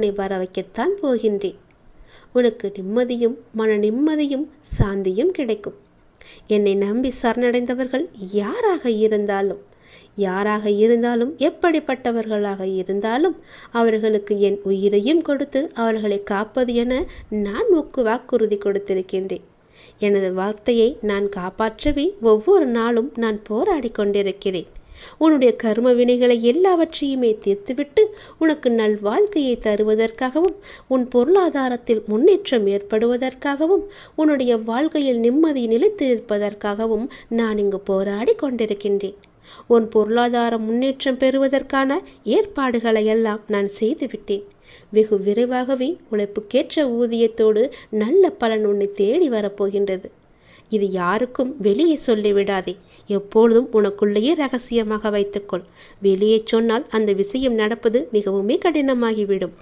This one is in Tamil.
உன்னை வர வைக்கத்தான் போகின்றேன். உனக்கு நிம்மதியும் மன நிம்மதியும் சாந்தியும் கிடைக்கும். என்னை நம்பி சரணடைந்தவர்கள் யாராக இருந்தாலும் யாராக இருந்தாலும் எப்படிப்பட்டவர்களாக இருந்தாலும் அவர்களுக்கு என் உயிரையும் கொடுத்து அவர்களை காப்பது என நான் உக்கு வாக்குறுதி கொடுத்திருக்கின்றேன். எனது வார்த்தையை நான் காப்பாற்றவே ஒவ்வொரு நாளும் நான் போராடி கொண்டிருக்கிறேன். உன்னுடைய கர்ம வினைகளை எல்லாவற்றையுமே தீர்த்துவிட்டு உனக்கு நல்வாழ்க்கையை தருவதற்காகவும் உன் பொருளாதாரத்தில் முன்னேற்றம் ஏற்படுவதற்காகவும் உன்னுடைய வாழ்க்கையில் நிம்மதி நிலைத்து நிற்பதற்காகவும் நான் இங்கு போராடி கொண்டிருக்கின்றேன். உன் பொருளாதார முன்னேற்றம் பெறுவதற்கான ஏற்பாடுகளை எல்லாம் நான் செய்துவிட்டேன் வெகு விரைவாகவே உழைப்புக்கேற்ற ஊதியத்தோடு நல்ல பலன் உன்னை தேடி வரப்போகின்றது இது யாருக்கும் வெளியே சொல்லிவிடாதே. எப்பொழுதும் உனக்குள்ளேயே ரகசியமாக வைத்துக்கொள். வெளியே சொன்னால் அந்த விஷயம் நடப்பது மிகவுமே கடினமாகிவிடும்.